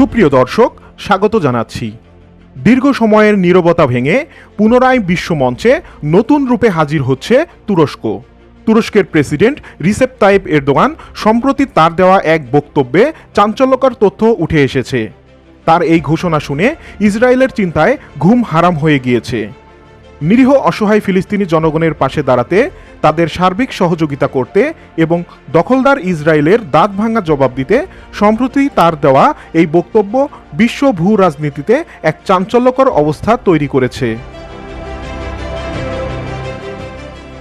সুপ্রিয় দর্শক, স্বাগত জানাচ্ছি। দীর্ঘ সময়ের নীরবতা ভেঙে পুনরায় বিশ্বমঞ্চে নতুন রূপে হাজির হচ্ছে তুরস্ক। তুরস্কের প্রেসিডেন্ট রিসেপ তাইপ এরদোয়ান সম্প্রতি তার দেওয়া এক বক্তব্যে চাঞ্চল্যকর তথ্য উঠে এসেছে। তার এই ঘোষণা শুনে ইসরায়েলের চিন্তায় ঘুম হারাম হয়ে গিয়েছে। নিরীহ অসহায় ফিলিস্তিনি জনগণের পাশে দাঁড়াতে, তাদের সার্বিক সহযোগিতা করতে এবং দখলদার ইসরায়েলের দাঁত ভাঙা জবাব দিতে সম্প্রতি তার দেওয়া এই বক্তব্য বিশ্ব ভূ রাজনীতিতে এক চাঞ্চল্যকর অবস্থা তৈরি করেছে।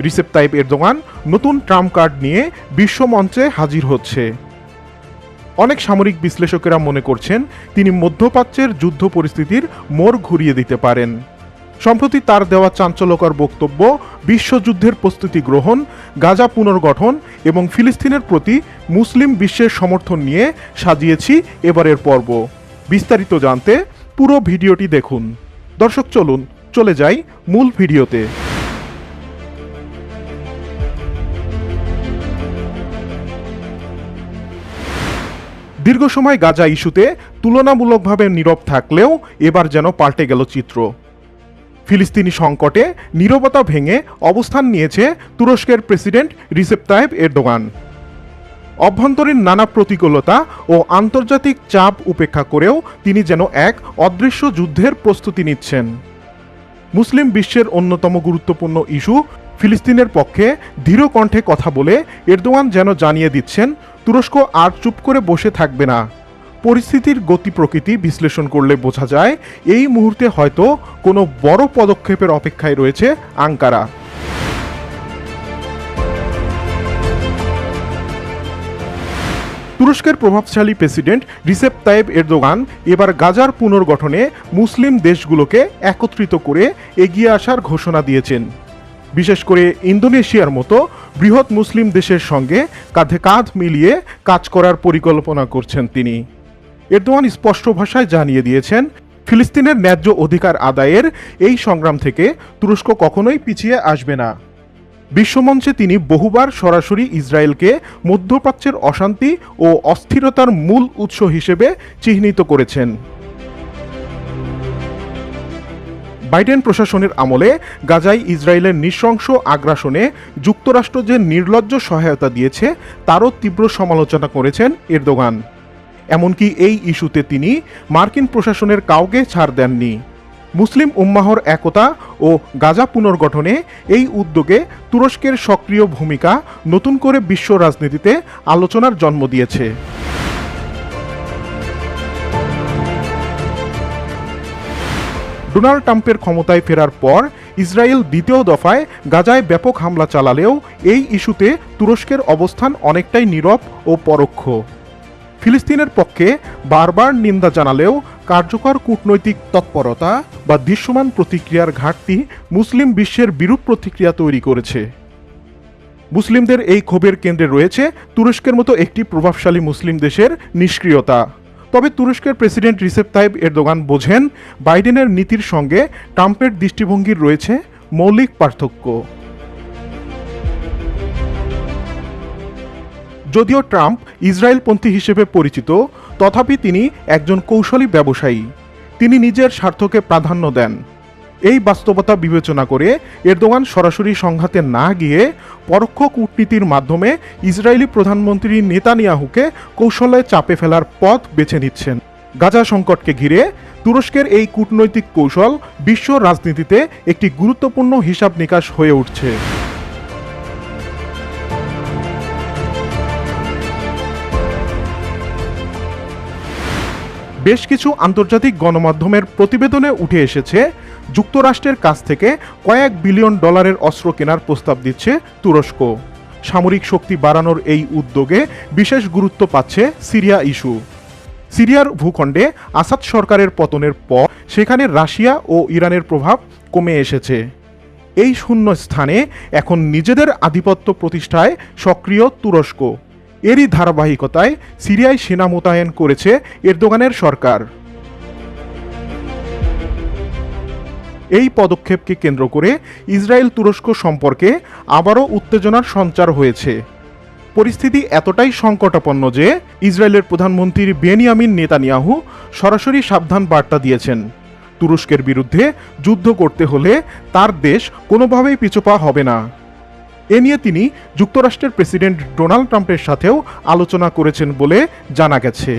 রিসেপ তাইপ এরদোগান নতুন ট্রাম্প কার্ড নিয়ে বিশ্বমঞ্চে হাজির হচ্ছে। অনেক সামরিক বিশ্লেষকেরা মনে করছেন, তিনি মধ্যপ্রাচ্যের যুদ্ধ পরিস্থিতির মোড় ঘুরিয়ে দিতে পারেন। সম্প্রতি তার দেওয়া চাঞ্চল্যকর বক্তব্য, বিশ্বযুদ্ধের প্রস্তুতি গ্রহণ, গাজা পুনর্গঠন এবং ফিলিস্তিনের প্রতি মুসলিম বিশ্বের সমর্থন নিয়ে সাজিয়েছি এবারের পর্ব। বিস্তারিত জানতে পুরো ভিডিওটি দেখুন। দর্শক, চলুন, চলে যাই মূল ভিডিওতে। দীর্ঘ সময় গাজা ইস্যুতে তুলনামূলকভাবে নীরব থাকলেও এবার যেন পাল্টে গেল চিত্র। ফিলিস্তিনি সংকটে নীরবতা ভেঙে অবস্থান নিয়েছে তুরস্কের প্রেসিডেন্ট রিসেপ তায়েব এরদোগান। অভ্যন্তরীণ নানা প্রতিকূলতা ও আন্তর্জাতিক চাপ উপেক্ষা করেও তিনি যেন এক অদৃশ্য যুদ্ধের প্রস্তুতি নিচ্ছেন। মুসলিম বিশ্বের অন্যতম গুরুত্বপূর্ণ ইস্যু ফিলিস্তিনের পক্ষে দৃঢ় কণ্ঠে কথা বলে এরদোয়ান যেন জানিয়ে দিচ্ছেন, তুরস্ক আর চুপ করে বসে থাকবে না। পরিস্থিতির গতি প্রকৃতি বিশ্লেষণ করলে বোঝা যায়, এই মুহূর্তে হয়তো কোনো বড় পদক্ষেপের অপেক্ষায় রয়েছে আঙ্কারা। তুরস্কের প্রভাবশালী প্রেসিডেন্ট রিসেপ তাইব এরদোগান এবার গাজার পুনর্গঠনে মুসলিম দেশগুলোকে একত্রিত করে এগিয়ে আসার ঘোষণা দিয়েছেন। বিশেষ করে ইন্দোনেশিয়ার মতো বৃহৎ মুসলিম দেশের সঙ্গে কাঁধে কাঁধ মিলিয়ে কাজ করার পরিকল্পনা করছেন তিনি। এরদোয়ান স্পষ্ট ভাষায় জানিয়ে দিয়েছেন, ফিলিস্তিনের ন্যায্য অধিকার আদায়ের এই সংগ্রাম থেকে তুরস্ক কখনোই পিছিয়ে আসবে না। বিশ্বমঞ্চে তিনি বহুবার সরাসরি ইসরায়েলকে মধ্যপ্রাচ্যের অশান্তি ও অস্থিরতার মূল উৎস হিসেবে চিহ্নিত করেছেন। বাইডেন প্রশাসনের আমলে গাজায় ইসরায়েলের নৃশংস আগ্রাসনে যুক্তরাষ্ট্র যে নির্লজ্জ সহায়তা দিয়েছে, তারও তীব্র সমালোচনা করেছেন এরদোগান। এমনকি এই ইস্যুতে তিনি মার্কিন প্রশাসনের কাউকে ছাড় দেননি। মুসলিম উম্মাহর একতা ও গাজা পুনর্গঠনে এই উদ্যোগে তুরস্কের সক্রিয় ভূমিকা নতুন করে বিশ্ব রাজনীতিতে আলোচনার জন্ম দিয়েছে। ডোনাল্ড ট্রাম্পের ক্ষমতায় ফেরার পর ইসরায়েল দ্বিতীয় দফায় গাজায় ব্যাপক হামলা চালালেও এই ইস্যুতে তুরস্কের অবস্থান অনেকটাই নীরব ও পরোক্ষ। ফিলিস্তিনের পক্ষে বারবার নিন্দা জানালেও কার্যকর কূটনৈতিক তৎপরতা বা দৃশ্যমান প্রতিক্রিয়ার ঘাটতি মুসলিম বিশ্বের বিরূপ প্রতিক্রিয়া তৈরি করেছে। মুসলিমদের এই ক্ষোভের কেন্দ্রে রয়েছে তুরস্কের মতো একটি প্রভাবশালী মুসলিম দেশের নিষ্ক্রিয়তা। তবে তুরস্কের প্রেসিডেন্ট রিসেপ তাইব এরদোগান বোঝেন, বাইডেনের নীতির সঙ্গে ট্রাম্পের দৃষ্টিভঙ্গির রয়েছে মৌলিক পার্থক্য। যদিও ট্রাম্প ইসরায়েলপন্থী হিসেবে পরিচিত, তথাপি তিনি একজন কৌশলী ব্যবসায়ী। তিনি নিজের স্বার্থকে প্রাধান্য দেন। এই বাস্তবতা বিবেচনা করে এরদোগান সরাসরি সংঘাতে না গিয়ে পরোক্ষ কূটনীতির মাধ্যমে ইসরায়েলি প্রধানমন্ত্রী নেতানিয়াহুকে কৌশলে চাপে ফেলার পথ বেছে নিচ্ছেন। গাজা সংকটকে ঘিরে তুরস্কের এই কূটনৈতিক কৌশল বিশ্ব রাজনীতিতে একটি গুরুত্বপূর্ণ হিসাব নিকাশ হয়ে উঠছে। বেশ কিছু আন্তর্জাতিক গণমাধ্যমের প্রতিবেদনে উঠে এসেছে, যুক্তরাষ্ট্রের কাছ থেকে কয়েক বিলিয়ন ডলারের অস্ত্র কেনার প্রস্তাব দিচ্ছে তুরস্ক। সামরিক শক্তি বাড়ানোর এই উদ্যোগে বিশেষ গুরুত্ব পাচ্ছে সিরিয়া ইস্যু। সিরিয়ার ভূখণ্ডে আসাদ সরকারের পতনের পর সেখানে রাশিয়া ও ইরানের প্রভাব কমে এসেছে। এই শূন্য স্থানে এখন নিজেদের আধিপত্য প্রতিষ্ঠায় সক্রিয় তুরস্ক। এরই ধারাবাহিকতায় সিরিয়ায় সেনা মোতায়েন করেছে এরদোগানের সরকার। এই পদক্ষেপকে কেন্দ্র করে ইসরায়েল তুরস্ক সম্পর্কে আবারও উত্তেজনার সঞ্চার হয়েছে। পরিস্থিতি এতটাই সংকটাপন্ন যে ইসরায়েলের প্রধানমন্ত্রী বেনিয়ামিন নেতানিয়াহু সরাসরি সাবধান বার্তা দিয়েছেন। তুরস্কের বিরুদ্ধে যুদ্ধ করতে হলে তার দেশ কোনোভাবেই পিছুপা হবে না। এ নিয়ে তিনি যুক্তরাষ্ট্রের প্রেসিডেন্ট ডোনাল্ড ট্রাম্পের সাথেও আলোচনা করেছেন বলে জানা গেছে।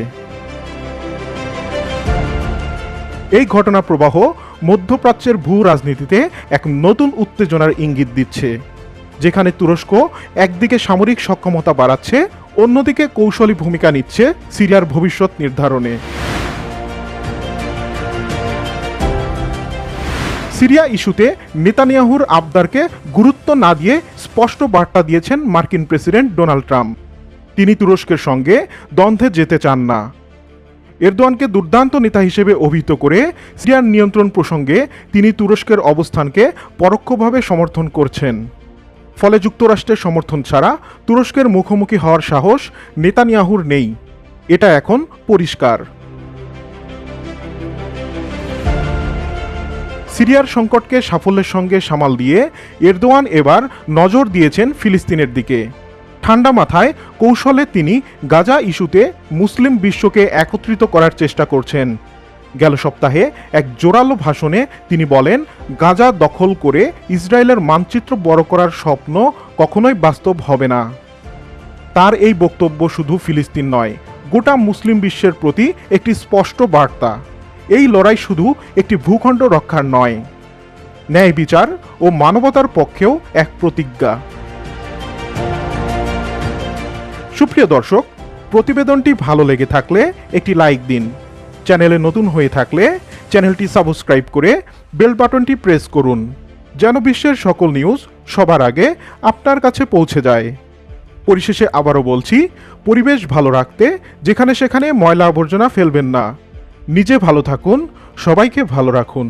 এই ঘটনা প্রবাহ মধ্যপ্রাচ্যের ভূ রাজনীতিতে এক নতুন উত্তেজনার ইঙ্গিত দিচ্ছে, যেখানে তুরস্ক একদিকে সামরিক সক্ষমতা বাড়াচ্ছে, অন্যদিকে কৌশলী ভূমিকা নিচ্ছে সিরিয়ার ভবিষ্যৎ নির্ধারণে। সিরিয়া ইস্যুতে নেতানিয়াহুর আবদারকে গুরুত্ব না দিয়ে স্পষ্ট বার্তা দিয়েছেন মার্কিন প্রেসিডেন্ট ডোনাল্ড ট্রাম্প। তিনি তুরস্কের সঙ্গে দ্বন্দ্বে যেতে চান না। এরদোয়ানকে দুর্দান্ত নেতা হিসেবে অভিহিত করে সিরিয়ার নিয়ন্ত্রণ প্রসঙ্গে তিনি তুরস্কের অবস্থানকে পরোক্ষভাবে সমর্থন করছেন। ফলে যুক্তরাষ্ট্রের সমর্থন ছাড়া তুরস্কের মুখোমুখি হওয়ার সাহস নেতানিয়াহুর নেই। এটা এখন পরিষ্কার। সিরিয়ার সংকটকে সাফল্যের সঙ্গে সামাল দিয়ে এরদোয়ান এবার নজর দিয়েছেন ফিলিস্তিনের দিকে। ঠান্ডা মাথায় কৌশলে তিনি গাজা ইস্যুতে মুসলিম বিশ্বকে একত্রিত করার চেষ্টা করছেন। গেল সপ্তাহে এক জোরালো ভাষণে তিনি বলেন, গাজা দখল করে ইসরায়েলের মানচিত্র বড় করার স্বপ্ন কখনোই বাস্তব হবে না। তার এই বক্তব্য শুধু ফিলিস্তিন নয়, গোটা মুসলিম বিশ্বের প্রতি একটি স্পষ্ট বার্তা। এই লড়াই শুধু একটি ভূখণ্ড রক্ষার নয়। ন্যায় বিচার ও মানবতার পক্ষেও এক প্রতিজ্ঞা। সুপ্রিয় দর্শক, প্রতিবেদনটি ভালো লেগে থাকলে একটি লাইক দিন। চ্যানেলে নতুন হয়ে থাকলে চ্যানেলটি সাবস্ক্রাইব করে বেল বাটনটি প্রেস করুন, যেন বিশ্বের সকল নিউজ সবার আগে আপনার কাছে পৌঁছে যায়। পরিশেষে আবারও বলছি, পরিবেশ ভালো রাখতে যেখানে সেখানে ময়লা আবর্জনা ফেলবেন না। নিজে ভালো থাকুন সবাইকে ভালো রাখুন।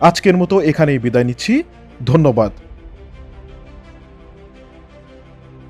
আজকের মতো এখানেই বিদায় নিচ্ছি। ধন্যবাদ।